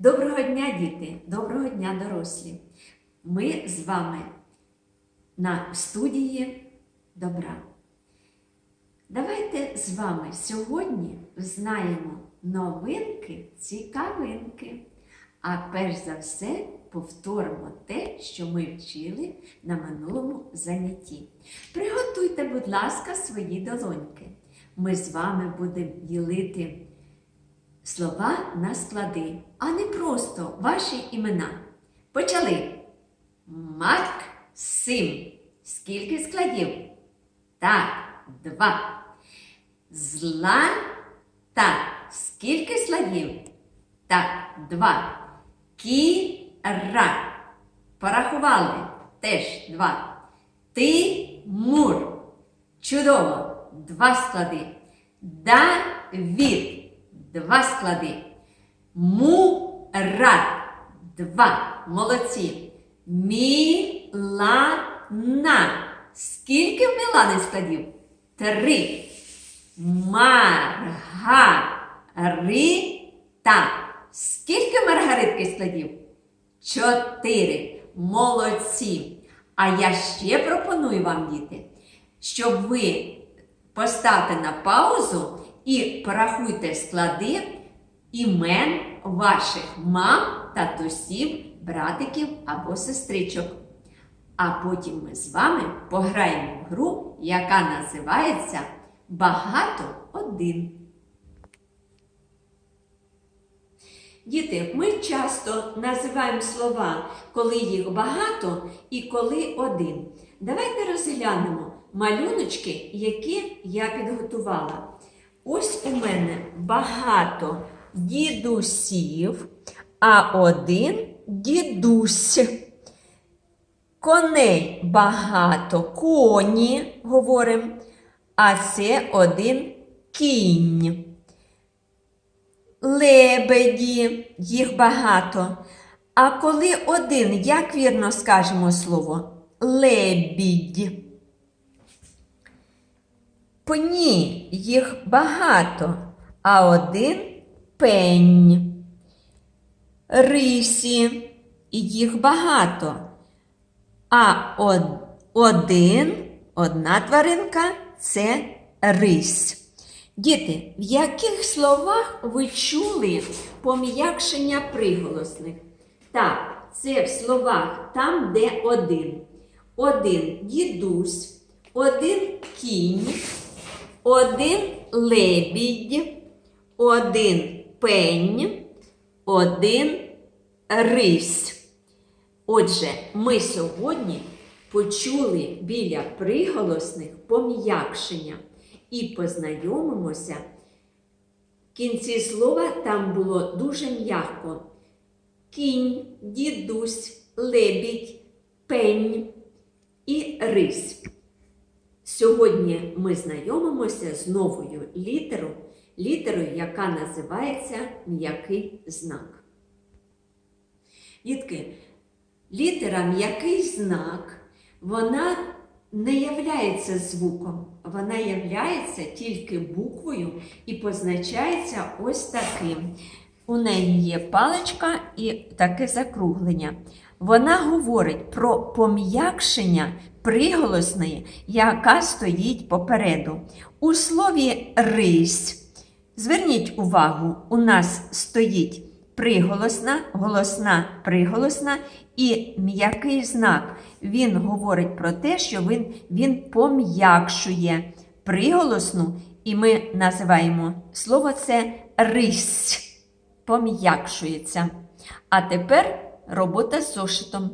Доброго дня, діти! Доброго дня, дорослі! Ми з вами на студії добра. Давайте з вами сьогодні знаємо новинки, цікавинки. А перш за все повторимо те, що ми вчили на минулому занятті. Приготуйте, будь ласка, свої долоньки. Ми з вами будемо ділити слова на склади, а не просто ваші імена. Почали. Максим. Скільки складів? Так, два. Злата. Скільки складів? Так, два. Кіра. Порахували. Теж два. Тимур. Чудово. Два склади. Давід. Два склади. Мурат. Два. Молодці. Мілана. Скільки в Мілани складів? Три. Маргарита. Скільки маргаритки складів? Чотири. Молодці. А я ще пропоную вам, діти, щоб ви поставте на паузу і порахуйте склади імен ваших мам, татусів, братиків або сестричок. А потім ми з вами пограємо в гру, яка називається Багато один. Діти, ми часто називаємо слова, коли їх багато і коли один. Давайте розглянемо малюночки, які я підготувала. Ось у мене багато дідусів, а один дідусь. Коней багато, коні, говоримо, а це один кінь. Лебеді, їх багато. А коли один, як вірно скажемо слово? Лебідь. Пні, їх багато, а один пень. Рисі, їх багато. А один, одна тваринка це рись. Діти, в яких словах ви чули пом'якшення приголосних? Так, це в словах там, де один. Один дідусь, один кінь, один лебідь, один пень, один рись. Отже, ми сьогодні почули біля приголосних пом'якшення і познайомимося. В кінці слова там було дуже м'яко. Кінь, дідусь, лебідь, пень і рись. Сьогодні ми знайомимося з новою літерою, літерою, яка називається м'який знак. Дітки, літера м'який знак, вона не являється звуком, вона являється тільки буквою і позначається ось таким. У неї є паличка і таке закруглення. Вона говорить про пом'якшення приголосної, яка стоїть попереду. У слові рись. Зверніть увагу, у нас стоїть приголосна, голосна, приголосна і м'який знак. Він говорить про те, що він, він пом'якшує приголосну, і ми називаємо слово це рись. Пом'якшується. А тепер робота з зошитом.